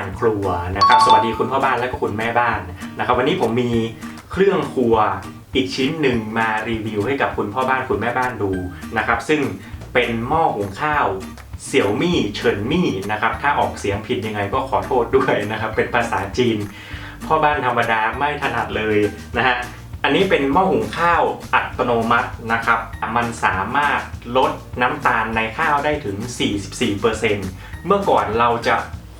างครัวนะครับ สวัสดีคุณพ่อบ้านและก็คุณแม่บ้านนะครับ วันนี้ผมมีเครื่องครัวอีกชิ้นหนึ่งมารีวิวให้กับคุณพ่อบ้านคุณแม่บ้านดูนะครับ ซึ่งเป็นหม้อหุงข้าวเสี่ยวมี่เฉินมี่นะครับ ถ้าออกเสียงผิดยังไงก็ขอโทษด้วยนะครับ เป็นภาษาจีน พ่อบ้านธรรมดาไม่ถนัดเลยนะฮะอันนี้เป็นหม้อหุงข้าวอัตโนมัตินะครับ มันสามารถลดน้ำตาลในข้าวได้ถึง 44%เมื่อก่อนเราจะ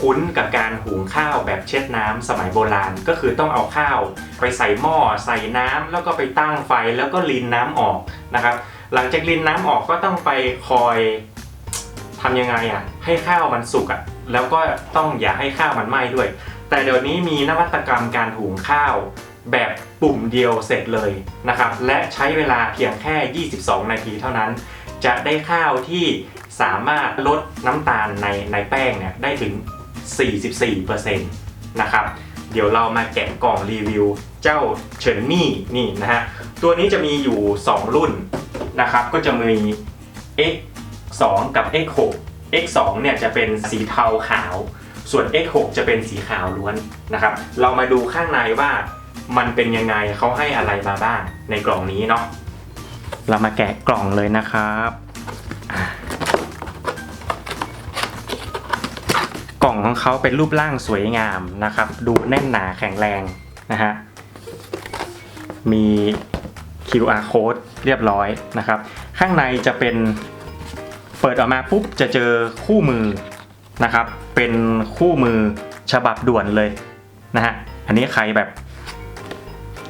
คุ้นกับการหุงข้าวแบบเช็ดน้ำสมัยโบราณ ก็คือต้องเอาข้าวไปใส่หม้อใส่น้ำแล้วก็ไปตั้งไฟแล้วก็รินน้ำออกนะครับ หลังจากรินน้ำออกก็ต้องไปคอยทำยังไงอะให้ข้าวมันสุกอะแล้วก็ต้องอย่าให้ข้าวมันไหม้ด้วย แต่เดี๋ยวนี้มีนวัตกรรมการหุงข้าวแบบปุ่มเดียวเสร็จเลยนะครับ และใช้เวลาเพียงแค่ 22 นาทีเท่านั้น จะได้ข้าวที่สามารถลดน้ำตาลในในแป้งเนี่ยได้ถึง 44%นะครับ เดี๋ยวเรามาแกะกล่องรีวิวเจ้าเฉินมี่นี่นะฮะ ตัวนี้จะมีอยู่ 2 รุ่นนะครับ ก็จะมี X 2 กับ X 6 X 2เนี่ยจะเป็นสีเทาขาว ส่วน X 6จะเป็นสีขาวล้วนนะครับ เรามาดูข้างในว่ามันเป็นยังไงเขาให้อะไรมาบ้างในกล่องนี้เนาะ เรามาแกะกล่องเลยนะครับ กล่องของเขาเป็นรูปร่างสวยงามนะครับ ดูแน่นหนาแข็งแรงนะฮะ มี QR code เรียบร้อยนะครับ ข้างในจะเป็นเปิดออกมาปุ๊บจะเจอคู่มือนะครับ เป็นคู่มือฉบับด่วนเลยนะฮะ อันนี้ใครแบบ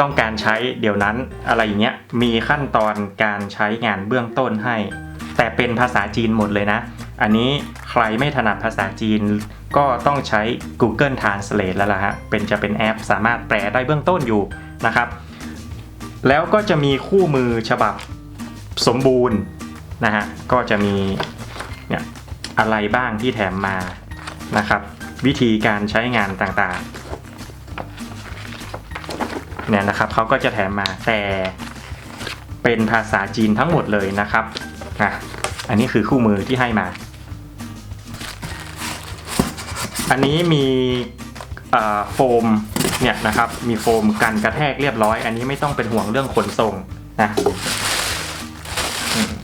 ต้องการใช้เดี๋ยวนั้นอะไรอย่างเงี้ยมีขั้นตอนการใช้งานเบื้องต้นให้ แต่เป็นภาษาจีนหมดเลยนะ อันนี้ใครไม่ถนัดภาษาจีน ก็ต้องใช้ Google Translate แล้วล่ะฮะ เป็นจะเป็นแอปสามารถแปลได้เบื้องต้นอยู่นะครับ แล้วก็จะมีคู่มือฉบับสมบูรณ์นะฮะ ก็จะมีเนี่ยอะไรบ้างที่แถมมานะครับ วิธีการใช้งานต่างๆเนี่ยนะครับเขาก็จะแถมมาแต่เป็นภาษาจีนทั้งหมดเลยนะครับอะอันนี้คือคู่มือที่ให้มา อันนี้มีโฟมเนี่ยนะครับมีโฟมกันกระแทกเรียบร้อย อันนี้ไม่ต้องเป็นห่วงเรื่องขนส่งนะ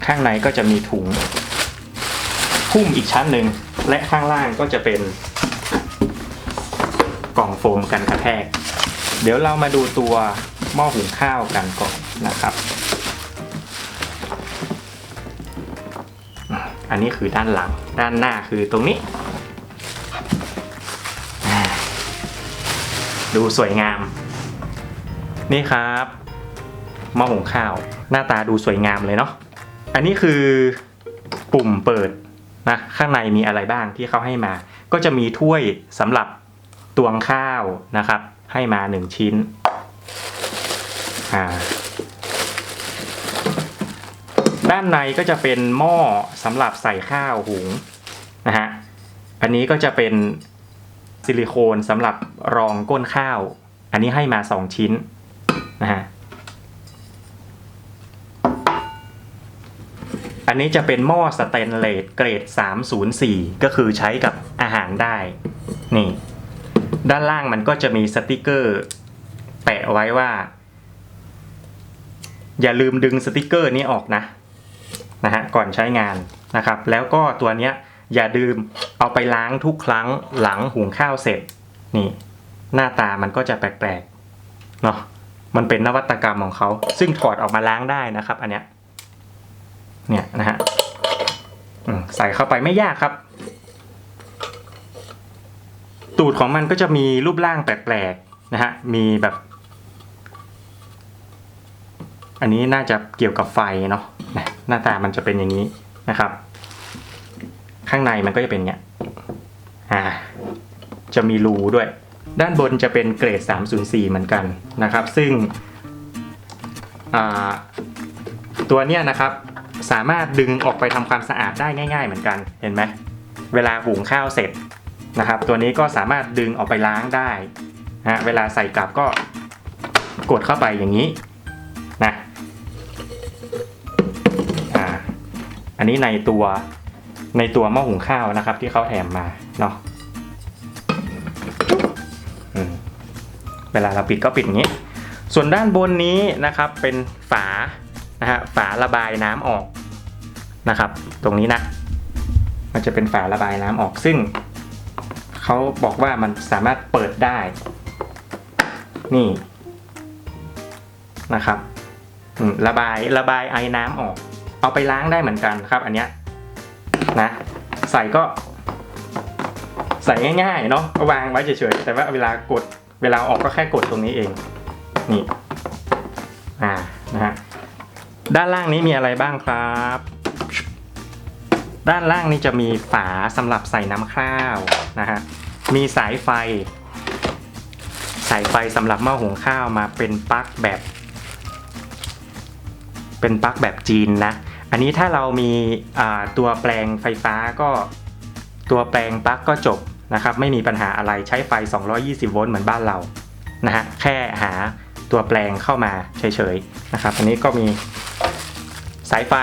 ข้างในก็จะมีถุงหุ้มอีกชั้นหนึ่งและข้างล่างก็จะเป็น กล่องโฟมกันกระแทก เดี๋ยวเรามาดูตัวหม้อหุงข้าวกันก่อนนะครับ อันนี้คือด้านหลังด้านหน้าคือตรงนี้ ดูสวยงาม นี่ครับหม้อหุงข้าว หน้าตาดูสวยงามเลยเนาะอันนี้คือปุ่มเปิดนะข้างในมีอะไรบ้างที่เขาให้มา ก็จะมีถ้วยสำหรับตวงข้าวนะครับ ให้มาหนึ่งชิ้นอ่าด้านในก็จะเป็นหม้อสำหรับใส่ข้าวหุงนะฮะ อันนี้ก็จะเป็น ซิลิโคนสำหรับรองก้นข้าว อันนี้ให้มา 2 ชิ้นนะฮะอันนี้จะเป็นหม้อสเตนเลสเกรด 304 ก็คือใช้กับอาหารได้ นี่ ด้านล่างมันก็จะมีสติกเกอร์ แปะไว้ว่า อย่าลืมดึงสติกเกอร์นี้ออกนะนะฮะก่อนใช้งานนะครับ แล้วก็ตัวเนี้ย อย่าดื่มเอาไปล้างทุกครั้งหลังหุงข้าวเสร็จ นี่ หน้าตามันก็จะแปลกๆเนาะมันเป็นนวัตกรรมของเขา ซึ่งถอดออกมาล้างได้นะครับ อันเนี้ยเนี่ยนะฮะใส่เข้าไปไม่ยากครับ ตูดของมันก็จะมีรูปร่างแปลกๆนะฮะมีแบบ อันนี้น่าจะเกี่ยวกับไฟเนาะหน้าตามันจะเป็นอย่างนี้นะครับ ข้างในมันก็จะเป็นเงี้ยอ่าจะมีรูด้วย ด้านบนจะเป็นเกรด 304 เหมือนกันนะครับ ซึ่งตัวเนี้ยนะครับสามารถดึงออกไปทำความสะอาดได้ง่าย ๆ เหมือนกันเห็นไหมเวลาหุงข้าวเสร็จนะครับ ตัวนี้ก็สามารถดึงออกไปล้างได้นะเวลาใส่กลับก็กดเข้าไปอย่างนี้นะอ่าอันนี้ในตัว ในตัวหม้อหุงข้าวนะครับ ที่เขาแถมมาเนาะเวลาเราปิดก็ปิดอย่างนี้ ส่วนด้านบนนี้นะครับเป็นฝานะฮะฝาระบายน้ำออกนะครับ ตรงนี้นะ มันจะเป็นฝาระบายน้ำออกซึ่งเขาบอกว่ามันสามารถเปิดได้ นี่นะครับระบายระบายไอ้น้ำออก เอาไปล้างได้เหมือนกันครับ อันเนี้ย นะใส่ก็ ใส่ง่ายๆเนาะก็วางไว้เฉยๆแต่ว่าเวลากดเวลาออกก็แค่กดตรงนี้เอง นี่อ่านะฮะด้านล่างนี้มีอะไรบ้างครับ ด้านล่างนี้จะมีฝาสำหรับใส่น้ำข้าวนะฮะมีสายไฟ สายไฟสำหรับหม้อหุงข้าวมาเป็นปลั๊กแบบ เป็นปลั๊กแบบจีนนะ อันนี้ถ้าเรามีตัวแปลงไฟฟ้าก็ตัวแปลงปลั๊กก็จบนะครับไม่มีปัญหาอะไรใช้ไฟ 220 โวลต์เหมือนบ้านเรานะฮะแค่หาตัวแปลงเข้ามาเฉยๆนะครับ อันนี้ก็มีสายไฟ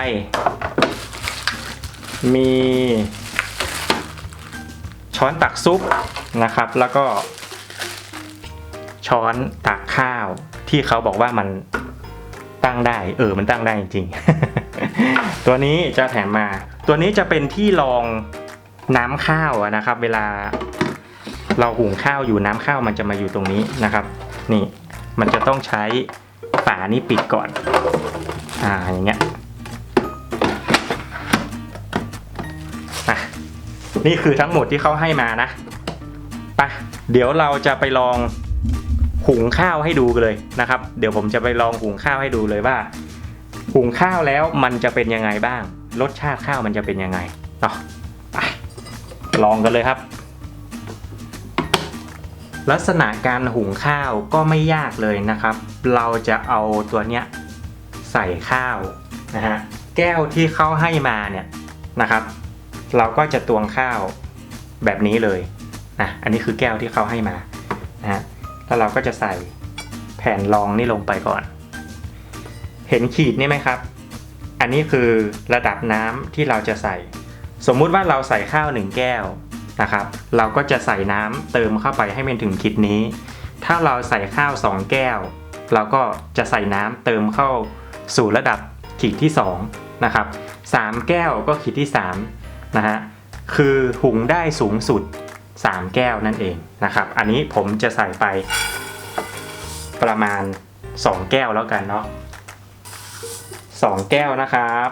มีช้อนตักซุปนะครับ แล้วก็ช้อนตักข้าวที่เขาบอกว่ามันตั้งได้ เออมันตั้งได้จริงๆ ตัวนี้จะแถมมา ตัวนี้จะเป็นที่รองน้ำข้าวนะครับ เวลาเราหุงข้าวอยู่น้ำข้าวมันจะมาอยู่ตรงนี้นะครับ นี่มันจะต้องใช้ฝานี้ปิดก่อน อ่าอย่างเงี้ยนี่คือทั้งหมดที่เขาให้มานะไปเดี๋ยวเราจะไปลองหุงข้าวให้ดูกันเลยนะครับ เดี๋ยวผมจะไปลองหุงข้าวให้ดูเลยว่า หุงข้าวแล้วมันจะเป็นยังไงบ้าง รสชาติข้าวมันจะเป็นยังไงเนาะไปลองกันเลยครับ ลักษณะการหุงข้าวก็ไม่ยากเลยนะครับ เราจะเอาตัวเนี้ยใส่ข้าวนะฮะแก้วที่เขาให้มาเนี่ยนะครับ เราก็จะตวงข้าวแบบนี้เลยนะอันนี้คือแก้วที่เขาให้มานะฮะแล้วเราก็จะใส่แผ่นรองนี่ลงไปก่อน เห็นขีดนี่ไหมครับ อันนี้คือระดับน้ำที่เราจะใส่ สมมุติว่าเราใส่ข้าวหนึ่งแก้วนะครับ เราก็จะใส่น้ำเติมเข้าไปให้มันถึงขีดนี้ ถ้าเราใส่ข้าว2แก้ว เราก็จะใส่น้ำเติมเข้าสู่ระดับขีดที่2นะครับ3แก้วก็ขีดที่3นะฮะคือหุงได้สูงสุด 3 แก้วนั่นเองนะครับ อันนี้ผมจะใส่ไปประมาณ 2 แก้วแล้วกันเนาะ 2แก้วนะครับ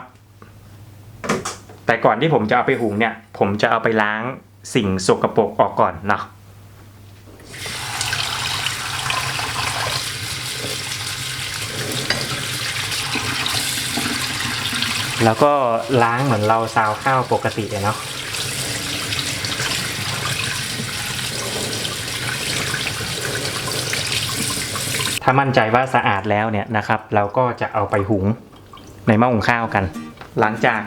แต่ก่อนที่ผมจะเอาไปหุงเนี่ย ผมจะเอาไปล้างสิ่งสกปรกออกก่อนเนาะแล้วก็ล้างเหมือนเราซาวข้าวปกติเนาะถ้ามั่นใจว่าสะอาดแล้วเนี่ยนะครับ เราก็จะเอาไปหุง ในหม้อหุงข้าวกัน หลังจาก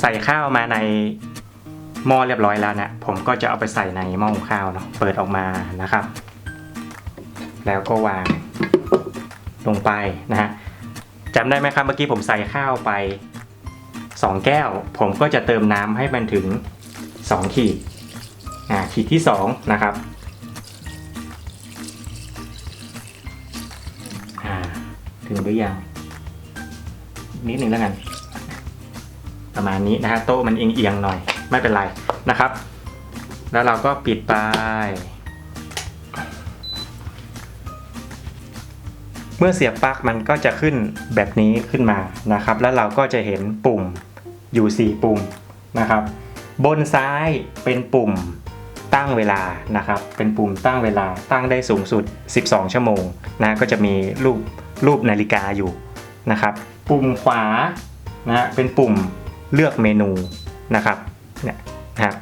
ใส่ข้าวมาในหม้อเรียบร้อยแล้วเนี่ยผมก็จะเอาไปใส่ในหม้อหุงข้าวเนาะเปิดออกมานะครับ แล้วก็วางลงไปนะฮะจำได้ไหมครับเมื่อกี้ผมใส่ข้าวไป 2 แก้ว ผมก็จะเติมน้ำให้มันถึง 2 ขีดอ่าขีดที่ 2 นะครับอ่าถึงหรือยัง นิดหนึ่งแล้วกัน ประมาณนี้นะฮะโต๊ะมันเอียงๆหน่อย ไม่เป็นไรนะครับ แล้วเราก็ปิดไป เมื่อเสียบปลั๊กมันก็จะขึ้นแบบนี้ขึ้นมานะครับ แล้วเราก็จะเห็นปุ่มอยู่ 4 ปุ่มนะครับ บนซ้ายเป็นปุ่มตั้งเวลานะครับ เป็นปุ่มตั้งเวลาตั้งได้สูงสุด 12 ชั่วโมงนะก็จะมีรูปรูปนาฬิกาอยู่นะครับ ปุ่มขวานะฮะเป็นปุ่มเลือกเมนูนะครับเนี่ยนะครับ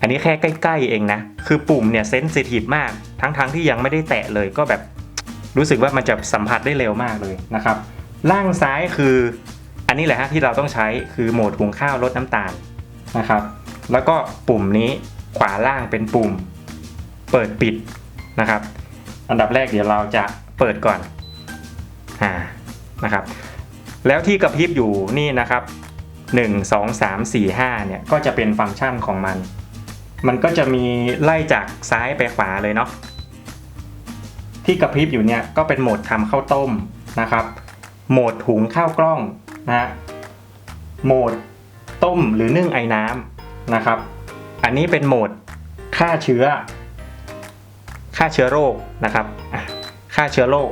อันนี้แค่ใกล้ ๆ เองนะ คือปุ่มเนี่ยเซนซิทีฟมาก ทั้งๆทที่ยังไม่ได้แตะเลยก็แบบรู้สึกว่ามันจะสัมผัสได้เร็วมากเลยนะครับ ล่างซ้ายคืออันนี้แหละฮะที่เราต้องใช้คือโหมดหุงข้าวลดน้ำตาลนะครับ แล้วก็ปุ่มนี้ขวาล่างเป็นปุ่ม เปิดปิดนะครับ อันดับแรกเดี๋ยวเราจะเปิดก่อนอ่านะครับ แล้วที่กระพริบอยู่นี่นะครับ 1 2 3 4 5เนี่ยก็จะเป็นฟังก์ชันของมัน มันก็จะมีไล่จากซ้ายไปขวาเลยเนาะที่กระพริบอยู่เนี่ยก็เป็นโหมดทำข้าวต้มนะครับ โหมดหุงข้าวกล้องนะฮะโหมดต้มหรือนึ่งไอ้น้ำนะครับ อันนี้เป็นโหมดฆ่าเชื้อฆ่าเชื้อโรคนะครับฆ่าเชื้อโรค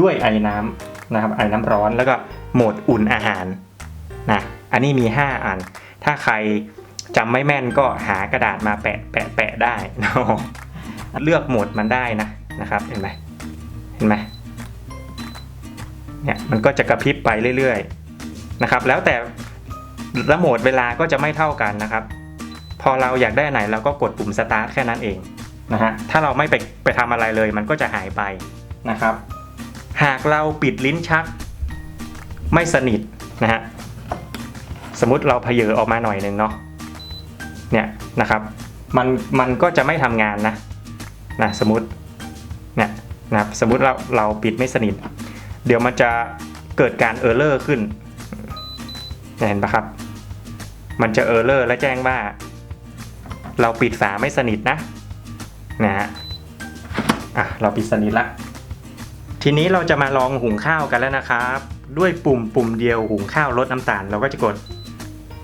ด้วยไอ้น้ำนะครับไอ้น้ำร้อนแล้วก็ โหมดอุ่นอาหารนะอันนี้มี 5 อัน ถ้าใครจำไม่แม่นก็หากระดาษมาแปะแปะแปะได้นะเลือกโหมดมันได้นะนะครับเห็นไหมเห็นไหมเนี่ยมันก็จะกระพริบไปเรื่อยๆนะครับ แล้วแต่ละโหมดเวลาก็จะไม่เท่ากันนะครับ พอเราอยากได้อันไหนเราก็กดปุ่มสตาร์ทแค่นั้นเองนะฮะถ้าเราไม่ไปไปทำอะไรเลยมันก็จะหายไปนะครับ หากเราปิดลิ้นชัก ไม่สนิทนะฮะสมมติเราเพเยอออกมาหน่อยหนึ่งเนาะเนี่ยนะครับมันมันก็จะไม่ทำงานนะนะสมมติเนี่ยนะครับสมมติเราเราปิดไม่สนิท เดี๋ยวมันจะเกิดการเออร์เลอร์ขึ้นเนี่ยเห็นปะครับ มันจะเออร์เลอร์และแจ้งว่า เราปิดฝาไม่สนิทนะนะฮะอะเราปิดสนิทละทีนี้เราจะมาลองหุงข้าวกันแล้วนะครับ ด้วยปุ่มปุ่มเดียวหุงข้าวลดน้ำตาลเราก็จะกด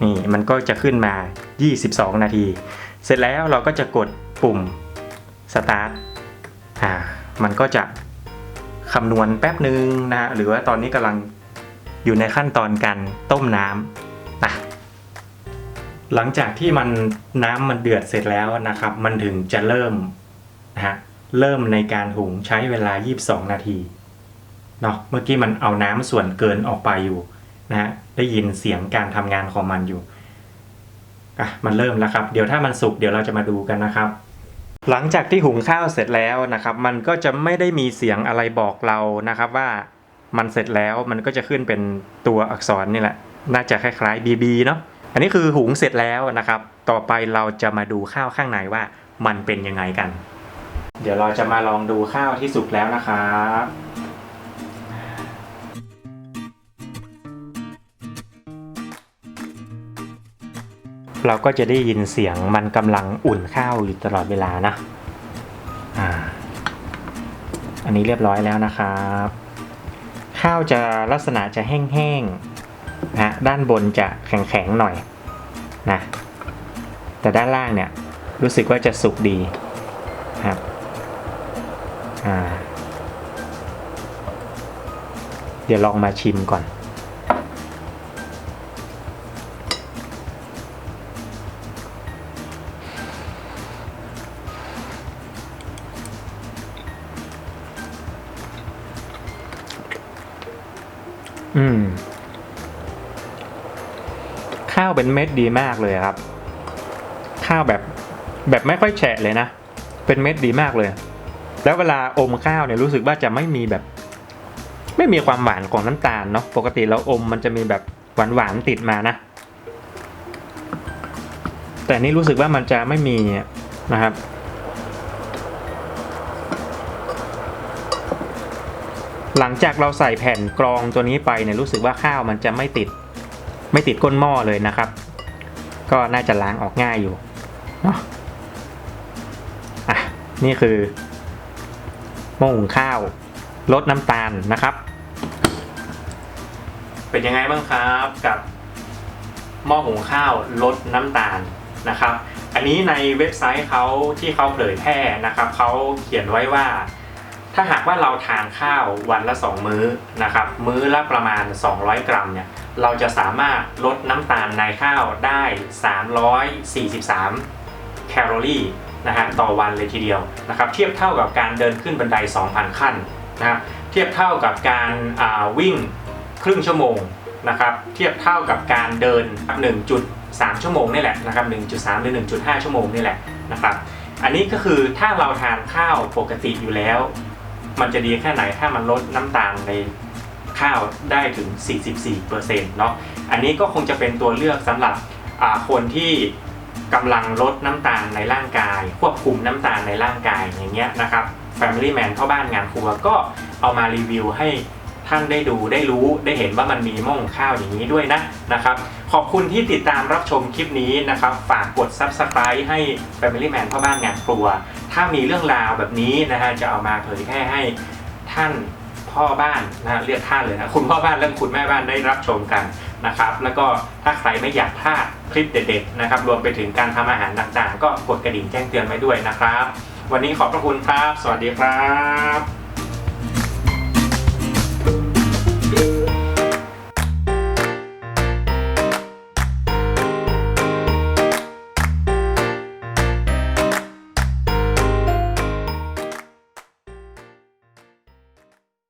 นี่มันก็จะขึ้นมา 22 นาที เสร็จแล้วเราก็จะกดปุ่มสตาร์ทอ่ามันก็จะคำนวณแป๊บหนึ่งนะฮะหรือว่าตอนนี้กำลังอยู่ในขั้นตอนการต้มน้ำนะหลังจากที่มันน้ำมันเดือดเสร็จแล้วนะครับ มันถึงจะเริ่มนะฮะเริ่มในการหุงใช้เวลา 22 นาที เนาะเมื่อกี้มันเอาน้ำส่วนเกินออกไปอยู่นะฮะได้ยินเสียงการทำงานของมันอยู่อะมันเริ่มแล้วครับ เดี๋ยวถ้ามันสุกเดี๋ยวเราจะมาดูกันนะครับ หลังจากที่หุงข้าวเสร็จแล้วนะครับ มันก็จะไม่ได้มีเสียงอะไรบอกเรานะครับว่ามันเสร็จแล้วมันก็จะขึ้นเป็นตัวอักษรนี่แหละ น่าจะคล้ายๆ BB เนาะอันนี้คือหุงเสร็จแล้วนะครับ ต่อไปเราจะมาดูข้าวข้างในว่ามันเป็นยังไงกัน เดี๋ยวเราจะมาลองดูข้าวที่สุกแล้วนะครับ เราก็จะได้ยินเสียงมันกำลังอุ่นข้าวอยู่ตลอดเวลานะอ่าอันนี้เรียบร้อยแล้วนะครับ ข้าวจะลักษณะจะแห้งๆนะด้านบนจะแข็งๆหน่อยนะแต่ด้านล่างเนี่ยรู้สึกว่าจะสุกดีครับอ่าเดี๋ยวลองมาชิมก่อน อืม ข้าวเป็นเม็ดดีมากเลยครับ ข้าวแบบแบบไม่ค่อยแฉะเลยนะ เป็นเม็ดดีมากเลย แล้วเวลาอมข้าวเนี่ยรู้สึกว่าจะไม่มีแบบ ไม่มีความหวานของน้ำตาลเนาะปกติเราอมมันจะมีแบบหวานหวานติดมานะ แต่นี่รู้สึกว่ามันจะไม่มีนะครับ หลังจากเราใส่แผ่นกรองตัวนี้ไปเนี่ยรู้สึกว่าข้าวมันจะไม่ติด ไม่ติดก้นหม้อเลยนะครับ ก็น่าจะล้างออกง่ายอยู่เนาะอะนี่คือหม้อหุงข้าวลดน้ำตาลนะครับ เป็นยังไงบ้างครับกับหม้อหุงข้าวลดน้ำตาลนะครับ อันนี้ในเว็บไซต์เขาที่เขาเผยแพร่นะครับเขาเขียนไว้ว่า ถ้าหากว่าเราทานข้าววันละ 2 มื้อนะครับมื้อละประมาณ 200 กรัมเนี่ยเราจะสามารถลดน้ำตาลในข้าวได้ 343 แคลอรี่นะฮะต่อวันเลยทีเดียวนะครับเทียบเท่ากับการเดินขึ้นบันได 2,000 ขั้นนะครับเทียบเท่ากับการาวิ่งครึ่งชั่วโมงนะครับเทียบเท่ากับการเดิน 1.3 ชั่วโมงนี่แหละนะครับ1.3 หรือ 1.5 ชั่วโมงนี่แหละนะครับอันนี้ก็คือถ้าเราทานข้าวปกติอยู่แล้ว มันจะดีแค่ไหนถ้ามันลดน้ำตาลในข้าวได้ถึง 44%เนาะอันนี้ก็คงจะเป็นตัวเลือกสำหรับคนที่กำลังลดน้ำตาลในร่างกาย ควบคุมน้ำตาลในร่างกายอย่างเงี้ยนะครับ Family Man เข้าบ้านงานครัวก็เอามารีวิวให้ท่านได้ดูได้รู้ได้เห็นว่ามันมีม้องข้าวอย่างนี้ด้วยนะนะครับ ขอบคุณที่ติดตามรับชมคลิปนี้นะครับ ฝากกด Subscribe ให้ Family Man พ่อบ้านงานครัว ถ้ามีเรื่องราวแบบนี้นะฮะจะเอามาเผยแพร่ให้ท่านพ่อบ้านนะเรียกท่านเลยนะคุณพ่อบ้านและคุณแม่บ้านได้รับชมกันนะครับ แล้วก็ถ้าใครไม่อยากพลาดคลิปเด็ดๆนะครับรวมไปถึงการทำอาหารต่างๆ ก็กดกระดิ่งแจ้งเตือนไว้ด้วยนะครับ วันนี้ขอบพระคุณครับ สวัสดีครับ